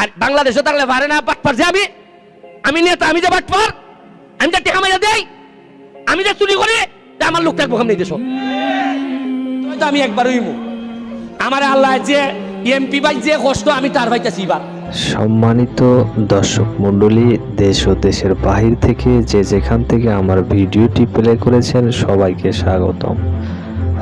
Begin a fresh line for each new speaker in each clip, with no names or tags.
আর বাংলাদেশে থাকলে পারে না বাটপার যে আমি আমি নেতা আমি যে বাটপার আমি যে টেকা মাইয়া দেই আমি যে চুরি করি তা আমার লোক থাকব সামনে দেশ। হয়তো আমি একবার হইমু আমার আল্লাহ যে এমপি ভাই যে কষ্ট আমি তার ভাইতাছি এবার।
সম্মানিত দর্শক মণ্ডলী দেশ ও দেশের বাহির থেকে যে যেখান থেকে আমার ভিডিওটি প্লে করেছেন সবাইকে স্বাগতম।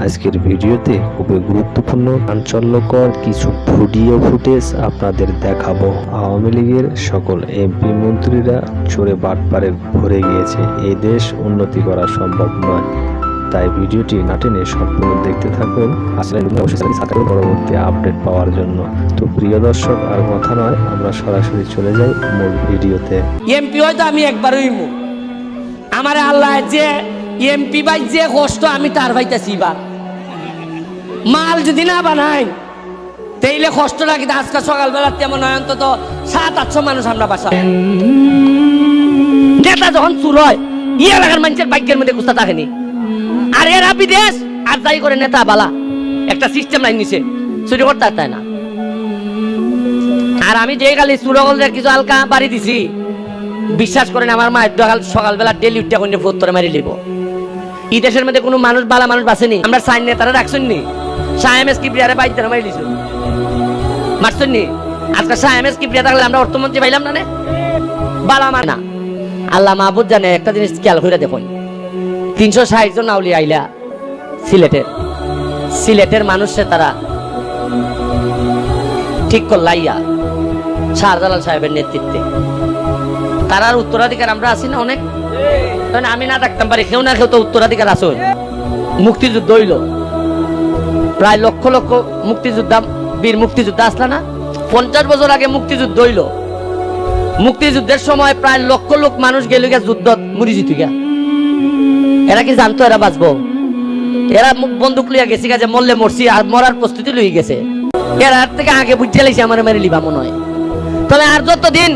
আজকের ভিডিওতে খুবই গুরুত্বপূর্ণ, চাঞ্চল্যকর কিছু ভিডিও ফুটেজ আপনাদের দেখাবো। আওয়ামী লীগের সকল এমপি মন্ত্রীরা চোরে বাটপারে ভরে গিয়েছে। এই দেশ উন্নতি করা সম্ভব নয়। তাই ভিডিওটি না টেনে সম্পূর্ণ দেখতে থাকুন। আসলে পরবর্তী আপডেট পাওয়ার জন্য। তো প্রিয় দর্শক, আর কথা নয়, আমরা সরাসরি চলে যাই মূল ভিডিওতে।
এমপি হয়তো আমি একবার হইমু। আমার আল্লাহ যে এমপি ভাই যে কষ্ট আমি তার ভাইতাছি এবার মাল যদি না বানাই, তাইলে কষ্ট লাগে আজকে সকালবেলা তেমন হয় অন্তত সাত, আটশো মানুষ আমরা বাসা নেতা যখন চুর হয়, ই এলাকার মানুষের ভাগ্যের মধ্যে গুস্তা থাকেনি। আর এরা বিদেশ, আর যাই করে নেতা বালা। একটা সিস্টেম লাইন নিছে, চুরি করতে তাই না। আর আমি যে খালি চুরগলের কিছু হালকা বাড়ি দিছি, বিশ্বাস করেন আমার মা সকাল সকালবেলা ডেলি উঠতে ফোত্তরে মারি লিব। এই দেশের মধ্যে কোনো মানুষ বালা মানুষ বাসেনি আমরা সাইন নেতারা রাখছেন নি সায়ামেস কিপ্রিয়ারে লিছু মারছেন নি? আজকে কিপ্রিয়া থাকলে আমরা অর্থমন্ত্রী পাইলাম না আল্লাহ মাহবুদ জানে একটা জিনিস খেয়াল করে দেখুন। তিনশো ষাট জন আউলি আইলা সিলেটের। সিলেটের মানুষে তারা ঠিক করলাইয়া শাহজালাল সাহেবের নেতৃত্বে। তারার উত্তরাধিকার আমরা আছি না অনেক? আমি না থাকতাম পারি, কেউ না কেউ তো উত্তরাধিকার আছে মুক্তিযুদ্ধ হইল। প্রায় লক্ষ লক্ষ মুক্তিযোদ্ধা, বীর মুক্তিযোদ্ধা আসলা না? পঞ্চাশ বছর আগে মুক্তিযুদ্ধ হইল। মুক্তিযুদ্ধের সময় প্রায় লক্ষ লোক মানুষ গেল গিয়া যুদ্ধ মরি জিতু গিয়া। এরা কি জানতো এরা বাঁচবো? এরা বন্দুক লিয়া গেছে যে মরলে মরছি আর মরার প্রস্তুতি লই গেছে। এরা আর থেকে আগে বুঝতে লাইছে আমার মেরে লিবা মনে হয়। তবে আর যতদিন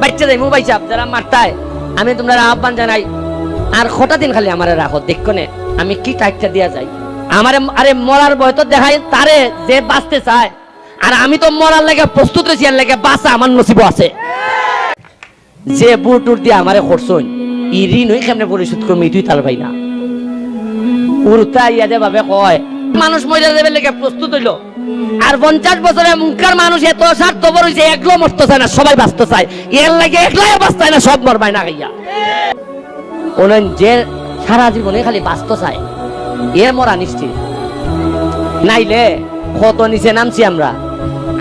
বাচ্চা যাই মোবাইল চাপ, যারা মারতায়, আমি তোমরা আহ্বান জানাই, আর কটা দিন খালি আমার রাখো, দেখো আমি কি টাইটটা দিয়া যাই? আমারে আরে মরার ভয় তো দেখাই তারে যে বাঁচতে চায়। আর আমি তো মরার লাগে প্রস্তুত রয়েছি, আর লাগে বাঁচা আমার নসিব আছে। যে বুট টুট দিয়ে আমারে খরচই ই ঋণ হই কেমনে পরিশোধ করবি তুই তার ভাই না উড়তা ইয়া যে ভাবে কয়, মানুষ মরে যাবে লেগে প্রস্তুত হইল। আর পঞ্চাশ বছরে মুখের মানুষ এত স্বার্থপর হইছে, একলো মরতে চায় না, সবাই বাঁচতে চায়। এর লাগে একলাই বাঁচতে না, সব মরবাই না গাইয়া ওনেন যে সারা জীবনে খালি বাঁচতে চায় এর মরা নিশ্চিত। নাইলে কত নিচে নামছি আমরা।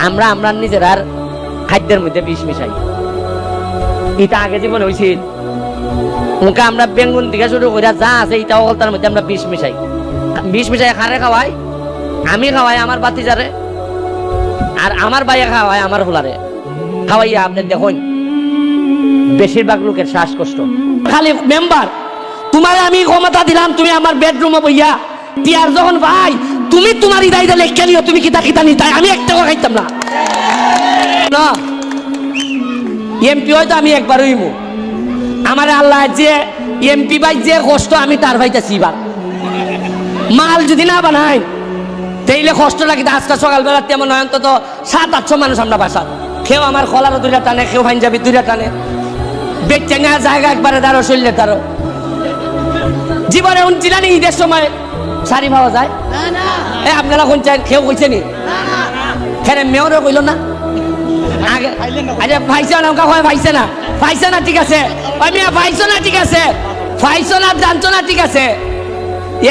আমরা আমরা নিজের আর খাদ্যের মধ্যে বিষ মিশাই। এটা আগে জীবনে হয়েছিল মুখে আমরা বেঙ্গুন দিকে শুরু করে যা আছে এটা তার মধ্যে আমরা বিষ মিশাই। বিষ মিশাই খারে খাওয়াই? আমি খাওয়াই আমার বাতিজারে আর আমার বাইয়া খাওয়াই আমার হোলারে খাওয়াইয়া আপনি দেখুন, বেশিরভাগ লোকের শ্বাসকষ্ট। খালি মেম্বার তোমার আমি ক্ষমতা দিলাম, তুমি আমার বেডরুমে বইয়া টিয়ার যখন ভাই তুমি তোমার ইদাই দিলে কেলিও তুমি কিতা কিতা নিতাই, আমি এক টাকা খাইতাম না। না এমপি হয়তো আমি একবার হইমু। আমার আল্লাহ যে এমপি ভাই যে কষ্ট আমি তার ভাইতাছি এবার। মাল যদি না বানাই তাইলে কষ্ট লাগে আজকে সকালবেলা তেমন হয় অন্তত সাত, আটশো মানুষ আমরা বাসা কেউ আমার কলারও দুইটা টানে, কেউ পাঞ্জাবি দুইটা টানে। বেচেঙ্গা জায়গা একবারে দাঁড়ো শরীরে দাঁড়ো। জীবনে উনছিলেন ঈদের সময় শাড়ি পাওয়া যায়। এ আপনারা কোন চাই কেউ কইছে নি? হ্যাঁ মেয়রও কইল না। আগে আচ্ছা পাইছে না হয় পাইছে না। পাইছে না ঠিক আছে। আমি পাইছো না ঠিক আছে। পাইছো না জানছো না ঠিক আছে।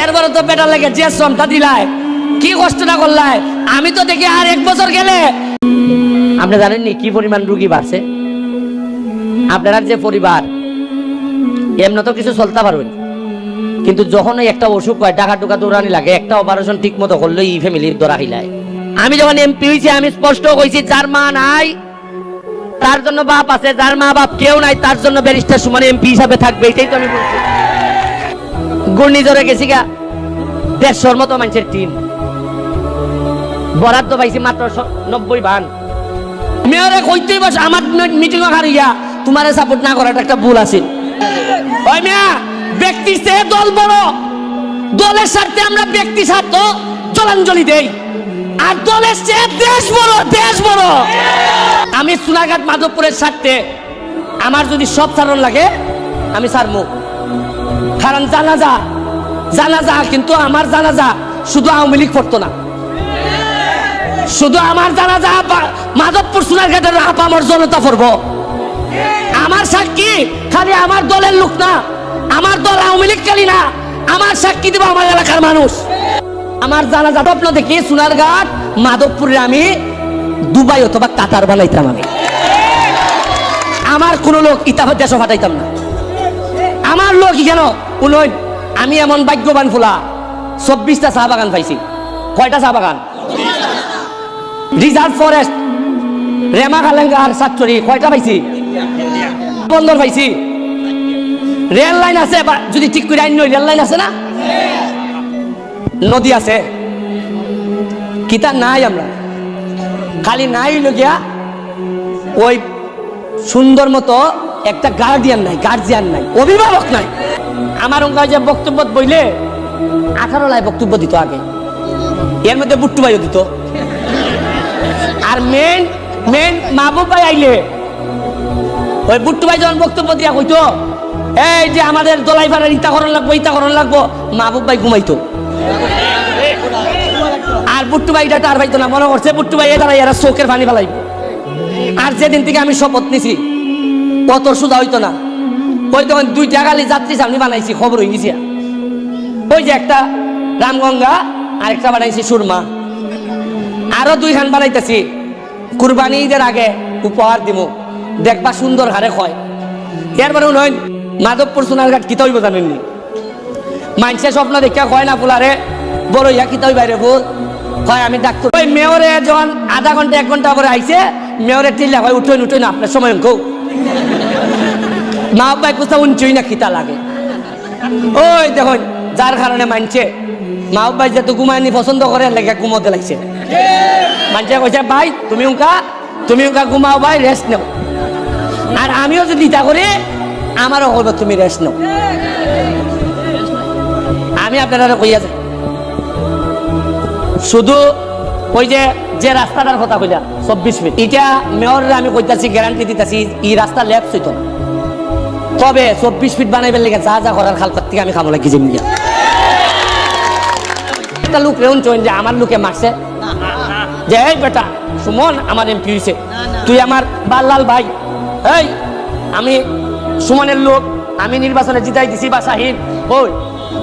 এরপরে তো বেটার লাগে যে শ্রমটা দিলায় কি কষ্টটা করলাই আমি তো দেখি আর এক বছর গেলে। আপনি জানেননি কি পরিমাণ রুগী বাড়ছে? আপনার যে পরিবার এমন তো কিছু চলতে পারবেন কিন্তু যখন একটা অসুখ হয় টাকা টুকা দৌড়ানি লাগে, একটা অপারেশন ঠিক মতো করলে এই ফ্যামিলির দৌড়া খিলায়। আমি যখন এমপি হয়েছি, আমি স্পষ্ট কইছি, যার মা নাই, তার জন্য বাপ আছে, যার মা বাপ কেউ নাই, তার জন্য ব্যারিস্টার সমান এমপি হিসাবে থাকবে। এটাই তো আমি বলছি। ঘূর্ণিঝড়ে গেছি গা, দেড়শোর মতো মানুষের টিম বরাদ্দ পাইছি মাত্র নব্বই ভান মেয়রে কইতেই বস, আমার মিটিং হারিয়া। তোমারে সাপোর্ট না করাটা একটা ভুল আছে ওই মিয়া! ব্যক্তি সে দল বড়। দলের স্বার্থে আমরা ব্যক্তি স্বার্থ জলাঞ্জলি দেই। আর দলের চেয়ে দেশ বড় দেশ বড়। আমি সোনাঘাট মাধবপুরের স্বার্থে আমার যদি সব সারণ লাগে, আমি সারমু। কারণ জানাজা জানাজা কিন্তু আমার জানাজা, শুধু আওয়ামী লীগ পড়তো না। শুধু আমার জানাজা মাধবপুর আপ আমার জনতা পড়ব। আমার সাক্ষী, খালি আমার দলের লোক না। আমার দল আওয়ামী লীগ খালি না। আমার সাক্ষী দেব আমার এলাকার মানুষ। আমার জানা জানাজা স্বপ্ন দেখি সোনারঘাট মাধবপুরে আমি, দুবাই অথবা কাতার বানাইতাম আমি। আমার কোনো লোক ইতাফার দেশ ফাটাইতাম না। আমার লোক কেন? উনই আমি এমন ভাগ্যবান ফুলা। চব্বিশটা চা বাগান পাইছি। কয়টা চা বাগান? রিজার্ভ ফরেস্ট, রেমা কালেঙ্গার সাতচুরি কয়টা পাইছি? বন্দর পাইছি। রেল লাইন আছে যদি ঠিক করে আইন রেল লাইন আছে না? নদী আছে। কিতা নাই আমরা। খালি নাই হইল গিয়া ওই সুন্দর মতো একটা গার্ডিয়ান নাই গার্জিয়ান নাই, অভিভাবক নাই। আমার অঙ্কা যে বক্তব্য বইলে আঠারো লাই বক্তব্য দিত আগে। এর মধ্যে বুট্টু ভাইও দিত। আর মেন মেন মাহবুব ভাই আইলে, ওই বুট্টু ভাই যখন বক্তব্য দিয়া কইতো এই যে আমাদের দলাই পাড়ার ইতা করণ লাগবো ইতা করণ লাগবো। মাহবুব ভাই ঘুমাইতো। আর বুট্টু ভাই এটা তার ভাইতো না, মনে করছে বুট্টু ভাই এটা এরা চোখের পানি ফেলাইব। আর যেদিন থেকে আমি শপথ নিছি কত সুদা হইতো না। ওই তখন দুই টাকালি যাত্রী সামনে বানাইছি, খবর হয়ে গেছি। ওই যে একটা রামগঙ্গা আর একটা বানাইছি সুরমা। আরও দুই খান বানাইতেছি। কুরবানি ঈদের আগে উপহার দিব দেখবা সুন্দর হারে হয়। এরপরে নয় মাধবপুর সোনারঘাট কিতা হইব জানেননি? মানসে স্বপ্ন দেখা হয় না ফুলারে? বড় ইয়া কিতা হইবা রে ফুল? হয় আমি ডাক্তার। ওই মেয়রে যখন আধা ঘণ্টা এক ঘণ্টা পরে আইছে, মেয়রে টিল্লা হয় উঠোই উঠোই না আপনার সময় কৌ। মা বাবাই কোথাও উঞ্চই না খিতা লাগে। ওই দেখুন, যার কারণে মানছে মা বাবাই যেহেতু ঘুমায়নি, পছন্দ করে, লেগে ঘুমোতে লাগছে। মানছে কইছে, ভাই, তুমি উনকা তুমি উনকা ঘুমাও, ভাই রেস্ট নেও। আর আমিও যদি ইটা করি আমারও বলব তুমি রেস্ট নেও আমি আপনারা কইয়া যাই। শুধু ওই যে যে রাস্তাটার কথা কইলা চব্বিশ ফিট এটা মেয়রের আমি কইতাছি গ্যারান্টি দিতেছি এই রাস্তা লেফট হইতো না। তবে চব্বিশ ফিট বানাইবার লেগে যা যা করার খাল থেকে আমি খাব লাগি জিম একটা লোক রেউন চইন যে আমার লোকে মারছে। যে এই বেটা সুমন আমার এমপি হয়েছে তুই আমার বাল্লাল ভাই। এই আমি সুমনের লোক আমি নির্বাচনে জিতাই দিছি বা শাহিন। ওই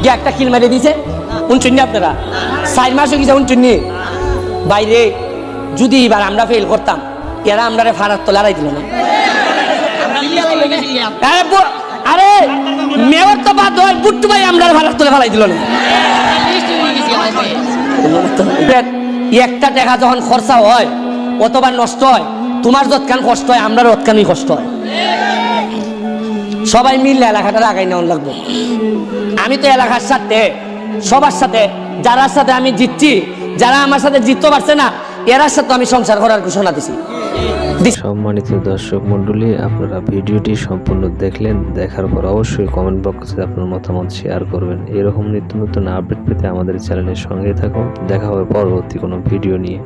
গিয়ে একটা কিল মেরে দিছে। উনচুন্নি আপনারা? চার মাস হয়ে গেছে উনচুন্নি। বাইরে যদি এবার আমরা ফেল করতাম এরা আমরা ফারার তো লড়াই দিল না। আরে মেয়র তো বাদ হয় বুট্টু ভাই আমরা ফারার তোলে ফেলাই দিল না। একটা টাকা যখন খরচা হয় অথবা নষ্ট হয় তোমার যৎকান কষ্ট হয় আমরা রৎকানই কষ্ট হয়। সবাই মিললে এলাকাটা আগাই নেওয়ার লাগবে। আমি তো এলাকার সাথে, সবার সাথে, যারার সাথে আমি জিতছি, যারা আমার সাথে জিততে পারছে না, এরার সাথে আমি সংসার করার ঘোষণা দিছি।
সম্মানিত দর্শক মন্ডলী আপনারা ভিডিওটি সম্পূর্ণ দেখলেন, দেখার পর অবশ্যই কমেন্ট বক্সে আপনার মতামত শেয়ার করবেন। এরকম নিত্য নতুন আপডেট পেতে আমাদের চ্যানেলের সঙ্গে থাকুন। দেখা হবে পরবর্তী কোনো ভিডিও নিয়ে।